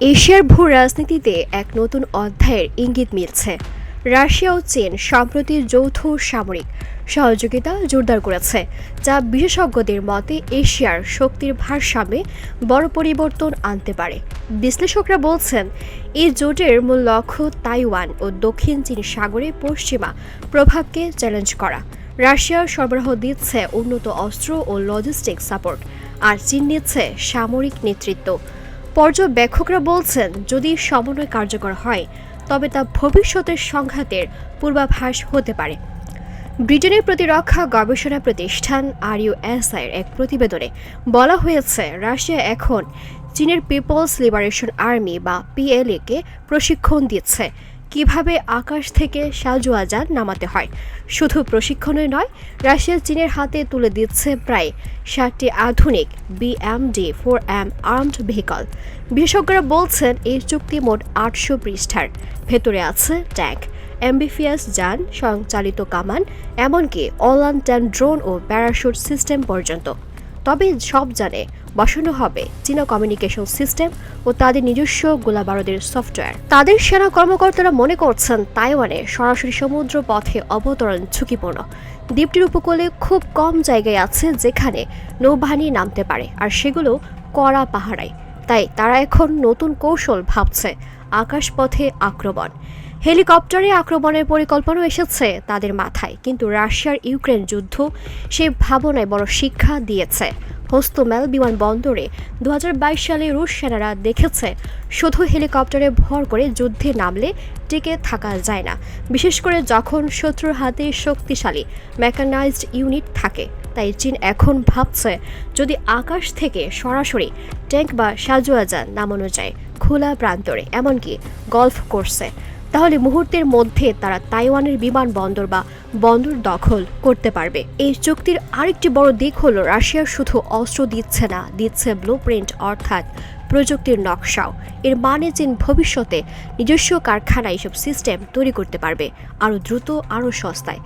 এশিয়ার ভূ রাজনীতিতে এক নতুন অধ্যায়ের ইঙ্গিত মিলছে। রাশিয়া ও চীন সম্প্রতি যৌথ সামরিক সহযোগিতা জোরদার করেছে, যা বিশেষজ্ঞদের মতে এশিয়ার শক্তির ভারসাম্যে বড় পরিবর্তন আনতে পারে। বিশ্লেষকরা বলছেন, এই জোটের মূল লক্ষ্য তাইওয়ান ও দক্ষিণ চীন সাগরে পশ্চিমা প্রভাবকে চ্যালেঞ্জ করা। রাশিয়া সরবরাহ দিচ্ছে উন্নত অস্ত্র ও লজিস্টিক সাপোর্ট, আর চীন নিচ্ছে সামরিক নেতৃত্ব। পর্যবেক্ষকরা বলছেন, যদি সমন্বয় কার্যকর হয়, তবে তা ভবিষ্যতের সংঘাতের পূর্বাভাস হতে পারে। ব্রিটেনের প্রতিরক্ষা গবেষণা প্রতিষ্ঠান আরইউএসআইয়ের এক প্রতিবেদনে বলা হয়েছে, রাশিয়া এখন চীনের পিপলস লিবারেশন আর্মি বা পিএলএ কে প্রশিক্ষণ দিচ্ছে। কীভাবে আকাশ থেকে সাজুয়াজান নামাতে হয়? শুধু প্রশিক্ষণই নয়, রাশিয়া চীনের হাতে তুলে দিচ্ছে প্রায় ষাটটি আধুনিক BMD four M armed vehicle. বিশেষজ্ঞরা বলছেন এই চুক্তি মোট আটশো পৃষ্ঠার। ভেতরে আছে ট্যাঙ্ক, অ্যাম্বিফিয়াস যান, স্বয়ংচালিত কামান, এমনকি অলান ট্যান ড্রোন ও প্যারাশুট সিস্টেম পর্যন্ত। তবে সব জানে বসানো হবে চীনা কমিউনিকেশন সিস্টেম ও তাদের নিজস্ব গোলাবারুদের সফটওয়্যার তাদের সেনা কর্মকর্তারা মনে করছেন তাইওয়ানে সরাসরি সমুদ্র পথে অবতরণ ঝুঁকিপূর্ণ। দ্বীপটির উপকূলে খুব কম জায়গায় আছে যেখানে নৌবাহিনী নামতে পারে, আর সেগুলো কড়া পাহারায়। তাই তারা এখন নতুন কৌশল ভাবছে, আকাশপথে আক্রমণ। হেলিকপ্টারে আক্রমণের পরিকল্পনা এসেছে তাদের মাথায়, কিন্তু রাশিয়ার ইউক্রেন যুদ্ধ সেই ভাবনায় বড় শিক্ষা দিয়েছে। হোস্তমেল বিমানবন্দরে দু হাজার বাইশ সালে রুশ সেনারা দেখেছে, শুধু হেলিকপ্টারে ভর করে যুদ্ধে নামলে টিকে থাকা যায় না, বিশেষ করে যখন শত্রুর হাতে শক্তিশালী মেকানাইজড ইউনিট থাকে। তাই চীন এখন ভাবছে যদি আকাশ থেকে সরাসরি ট্যাঙ্ক বা সাজুয়াজান নামানো যায় খোলা প্রান্তরে, এমনকি গলফ কোর্সে। তাহলে মুহূর্তের মধ্যে তারা তাইওয়ানের বিমান বন্দর বা বন্দর দখল করতে পারবে। এই চুক্তির আরেকটি বড় দিক হলো রাশিয়া শুধু অস্ত্র দিচ্ছে না, দিচ্ছে ব্লু প্রিন্ট অর্থাৎ প্রযুক্তির নকশাও। এর মানে চীন ভবিষ্যতে নিজস্ব কারখানায় এসব সিস্টেম তৈরি করতে পারবে আরও দ্রুত, আরও সস্তায়।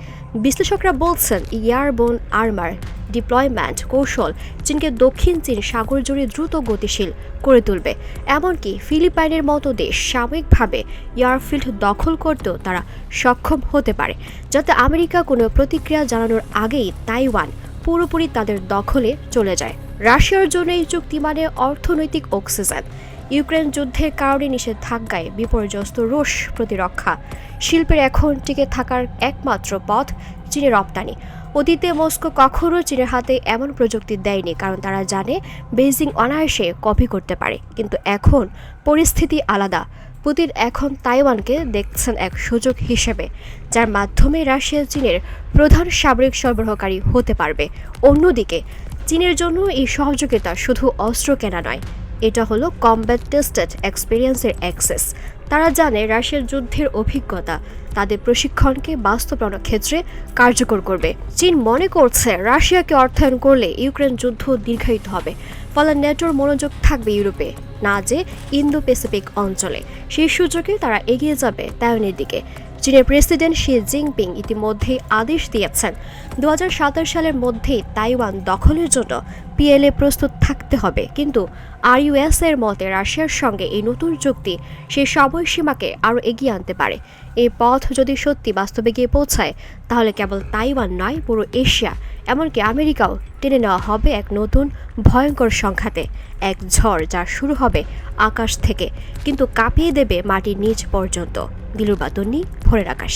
বিশ্লেষকরা বলছেন এয়ারবোন আর্মার ডিপ্লয়মেন্ট কৌশল চীনকে দক্ষিণ চীন সাগর জুড়ে দ্রুত গতিশীল করে তুলবে। এমনকি ফিলিপাইনের মতো দেশ সাময়িকভাবে এয়ারফিল্ড দখল করতেও তারা সক্ষম হতে পারে, যাতে আমেরিকা কোনো প্রতিক্রিয়া জানানোর আগেই তাইওয়ান পুরোপুরি তাদের দখলে চলে যায়। রাশিয়ার জন্য এই চুক্তি মানে অর্থনৈতিক অক্সিজেন। ইউক্রেন যুদ্ধের কারণে নিষেধাজ্ঞায় বিপর্যস্ত রুশ প্রতিরক্ষা। শিল্পের এখন টিকে থাকার একমাত্র পথ চীনের রপ্তানি। অতীতে মস্কো কখনো চীনের হাতে এমন প্রযুক্তি দেয়নি, কারণ তারা জানে বেইজিং অনায়াসে কপি করতে পারে। কিন্তু এখন পরিস্থিতি আলাদা। পুতিন এখন তাইওয়ানকে দেখছেন এক সুযোগ হিসেবে, যার মাধ্যমে রাশিয়া চীনের প্রধান সামরিক সরবরাহকারী হতে পারবে। অন্যদিকে চীনের জন্য এই সহযোগিতা শুধু অস্ত্র কেনা নয়, এটা হলো কমব্যাট টেস্টেড এক্সপিরিয়েন্সের অ্যাক্সেস তারা জানে রাশিয়ার যুদ্ধের অভিজ্ঞতা, তাদের প্রশিক্ষণকে বাস্তবায়নের ক্ষেত্রে কার্যকর করবে। চীন মনে করছে রাশিয়াকে অর্থায়ন করলে ইউক্রেন যুদ্ধ দীর্ঘায়িত হবে, ফলে নেটোর মনোযোগ থাকবে ইউরোপে, না যে ইন্দো প্যাসিফিক অঞ্চলে। সেই সুযোগে তারা এগিয়ে যাবে তাইওয়ানের দিকে। চীনের প্রেসিডেন্ট শি জিনপিং ইতিমধ্যে আদেশ দিয়েছেন। দু সালের মধ্যে তাইওয়ান দখলের জন্য পিএলএ প্রস্তুত থাকতে হবে। কিন্তু আরইউএস এর মতে রাশিয়ার সঙ্গে এই নতুন চুক্তি সেই সময়সীমাকে আরও এগিয়ে আনতে পারে। এই পথ যদি সত্যি বাস্তবে গিয়ে পৌঁছায়, তাহলে কেবল তাইওয়ান নয়, পুরো এশিয়া, এমনকি আমেরিকাও টেনে নেওয়া হবে এক নতুন ভয়ঙ্কর সংখ্যাতে এক ঝড় যা শুরু হবে আকাশ থেকে, কিন্তু কাঁপিয়ে দেবে মাটির নিচ পর্যন্ত। দিলুর বাতন্নি, ভোরের আকাশ।